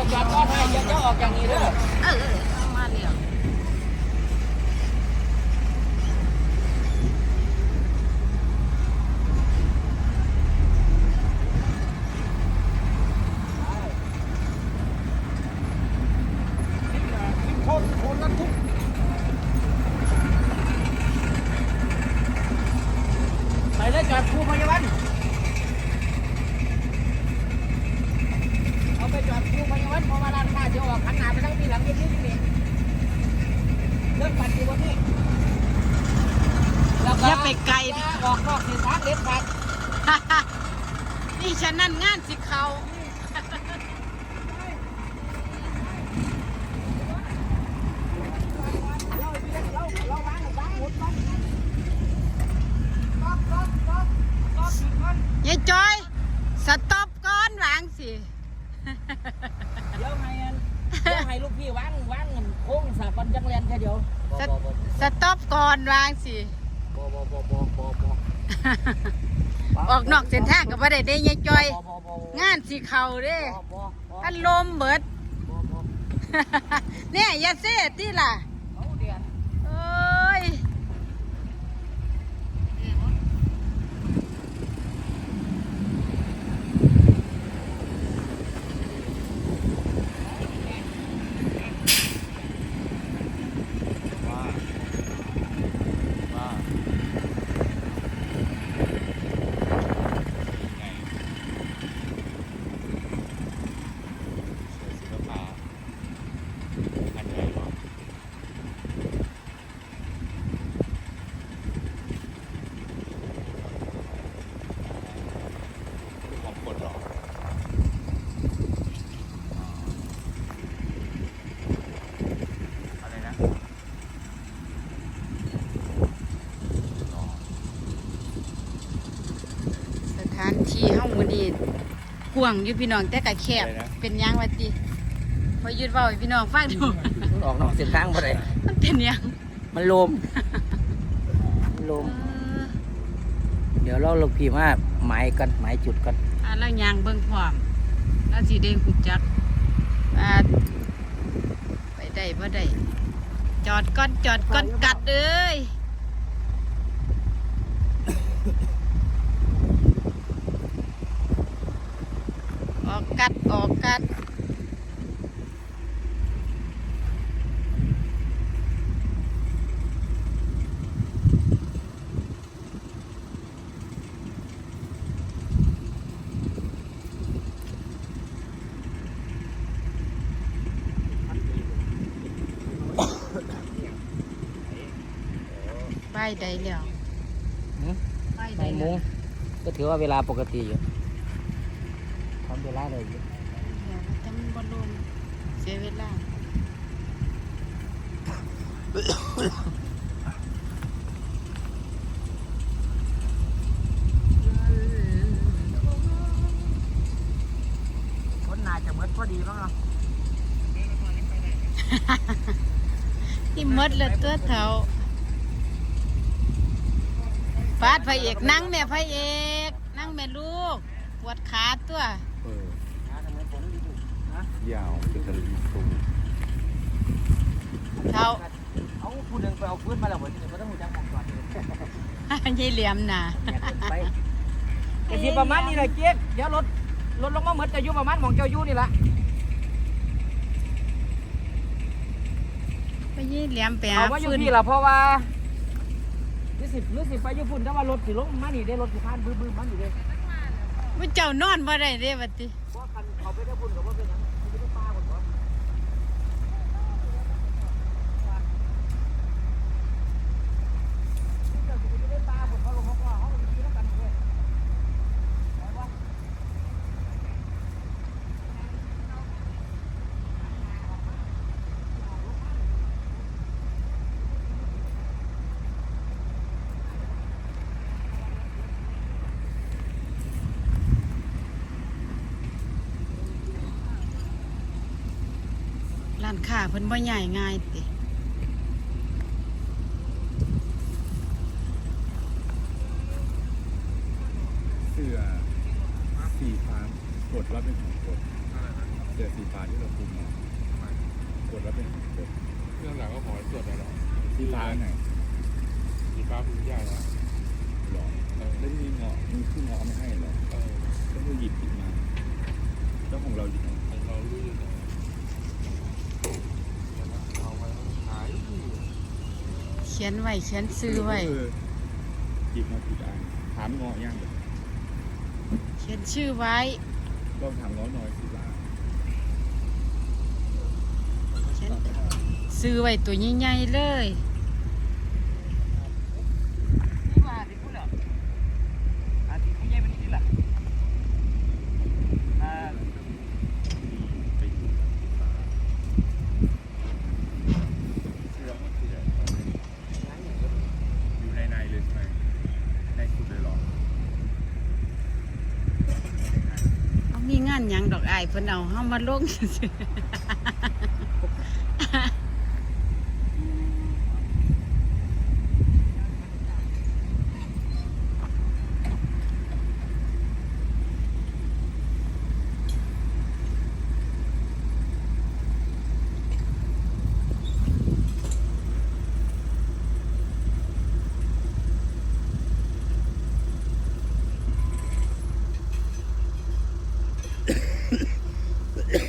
อจอดก้อนให้เดี๋ยวจะออกอย่างนี้เด้อเออเออเอามาแล้วคนคนนั้นทุกไปเลยจอดครูพยาบาลเอาไปจอดครูพยาบาลเพราะว่าร้านค้าจะออกขันหนาไปทั้งปีหลังนิดนิดนี่เรื่องปัดอยู่บนนี้แล้วก็ อย่าไปไกลอย่าออกนอกเส้นทางเด็ดขาดนี่ฉันนั่นงานสิเขาเราเราเราวางวางหมดก่อนก๊อกก๊อกก๊อกก๊อกหยุดก่อนยายจอย สต็อปก่อนวางสิเดี๋ยวให้อันเดี๋ยวให้ลูกพี่วางวางโค้งสาปันจังเรียนแค่เดียวสสต็อปก่อนวางสิ บ่บ่บ่บ่บ่บ่ออกนอกเส้นทางก็บ่ได้เด้ยายจอย บ่บ่บ่งานสิเขาเด้บ่บ่บ่พัดลมเบิด บ่บ่เนี่ยยาเซ่ที่ล่ะ เอาเดือน เอ้ย ว่าว่าไงเสือศิลปะอันใหญ่หรอของคนหรออะไรนะ สถานที่เฮามื้อนี้ก ว้างอยู่พี่น้องแต่ก็แคบ อะไรนะ เป็นหยังวะติพอยืดเว้าให้พี่น้องฟังดูออกนอกเส้นทางบ่ได้มันเป็นหยังมันลมมันลมเออเดี๋ยวเราลูกพี่มาหมายกันหมายจุดกันอ่าแล้วยางเบิ่งพร้อมแล้วสิได้ฮู้จักว่าไปได้บ่ได้จอดก่อนจอดก่อนกัดเอ้ย ออ กกัดออกกัดไปได้แล้วหืมไปหได้กโมแล้วงก็ถือว่าเวลาปกติอยู่ ทำเวลาได้อยู่เดี๋ยวจะมันบอลลูนเสียเวลาคนน่าจะเบิดพอดีมั้งเนาะที่มดเลยตัวเท่าฟาดพระเอกนั่งแม่พระเอก นั่งแม่ลูก ปวดขาตัว เออนะทำไมฝนดีอยู่นะยาวเป็นตะลีสูงเท่าเอาผู้หนึ่งไปเอาพื้นมาแล้วผมจะไม่ต้องหูจักมองก่อนเลยยายเหลี่ยมน่ะอยากเกินไปแต่ที่ประมาณนี้แหละเจ๊เดี๋ยวรถรถลงมาเหมือนจะอยู่ประมาณหมองเจ้าอยู่นี่ละไปยายเหลี่ยมไปหาเอามาอยู่ฟืนนี่ละเพราะว่าหรือสิบหรือสิบไปอยู่ฝุ่นถ้าว่ารถสิลงมานี่ได้รถสิผ่านบื้อบื้อมันอยู่เลย มันเจ้านอนบ่ได้เด้บัดนี้เพราะคันเขาไปได้ฝุ่นกับว่าเป็นหยังมันจะได้ป้าคนก่อเจ้าสิไปได้ป้าคนเขาลงเขาก็เขาก็ไปขี่แล้วกันเลยเอาวะ ร้านค้าเพิ่นบ่ใหญ่ง่ายติเสื้อสีฟ้ากดว่าเป็นของกดเสื้อสีฟ้าที่เราคุมมากดแล้วเป็นกดเรื่องหลังก็ขอสวดอะไรหรอสีฟ้าไหนสีฟ้าคุณย่าแล้วหรอแล้วที่มีเงาะมีขึ้นเงาะไม่ให้หรอเออก็คือหยิบผิดมาเจ้าของเราหยิบมาของเราลื่นเลยเอาไว้ขาย เขียนไว้เขียนซื้อไว้เออหยิบมาผิดอันถามเงาะยังเขียนชื่อไว้ลองถามเงาะหน่อยสีฟ้าเขียนซื้อไว้ตัวใหญ่ๆเลย นี่ว่าที่พูดเหรออาทิตย์ที่ใหญ่เป็นที่หลักอ่า ไปอยู่สีฟ้าเสื้อมันคืออะไรอยู่ในในเลยใช่ไหมในสุดเลยหรอ เอามีงานหยังดอกอายเพิ่นเอาเฮามาลง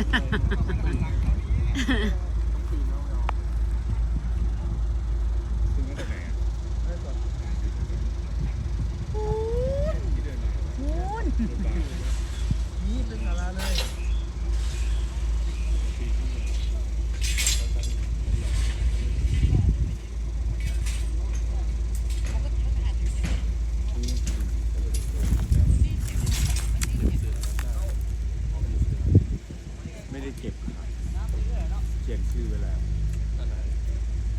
Ha ha ha ha. ไม่ได้เก็บขายเขียนชื่อไว้แล้วอันไหน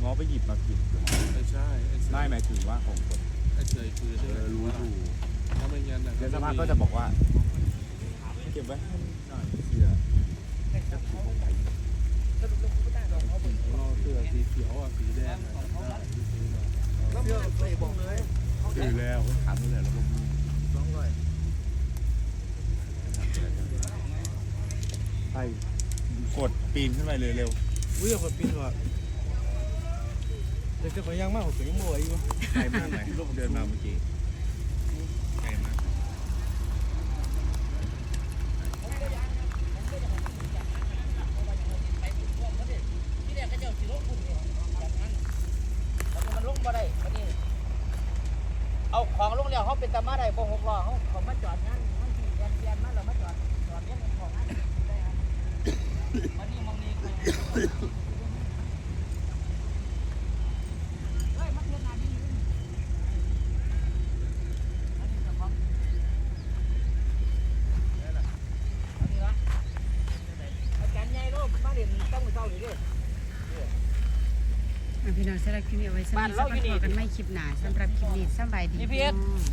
ง้อไปหยิบมาผิดเหรอไม่ใช่ไอ้เสไม่หมายถึงว่าของคนไอ้เสยคือเออรู้ถูกถ้าไม่งั้นนะเดี๋ยวสภาพก็จะบอกว่า เก็บไว้ให้หน่อยเสื้อจะถูกไปเราเสื้อสีเขียวอะสีแดงอะได้ที่ซื้อมา เสื้อใส่บอกเลย ซื้อแล้วถามตั้งแต่ระบบนี้สองร้อย ไป กดปีนขึ้นไปเลยเร็ววิ่งคนปีนว่ะเด็กจะไปยังมากกว่าถึงมวยอยู่ไกลมากไหมเดินมาเมื่อกี้ไกลมากที่แรกก็เจ้าสิโลกคุณเนี่ยอย่างนั้นแล้วมันลงบ่ได้วันนี้เอาของลงแล้วเขาเป็นตามาได้บ่หกล้อเขาเขามาจอดงานงานที่เรียนเรียนมาแล้วมาจอดจอดเรียนของงาน พร้อมอันนี้ละอาจารย์ใหญ่โลกมาเรียนตั้งมือเศร้าอยู่ด้วยอะพี่น้องสำหรับคลิปนี้เอาไว้สำหรับบ้านเราอยู่นี่กันไม่คลิปหนาสำหรับคลิปนี้สบายดี GPS พี่น้อง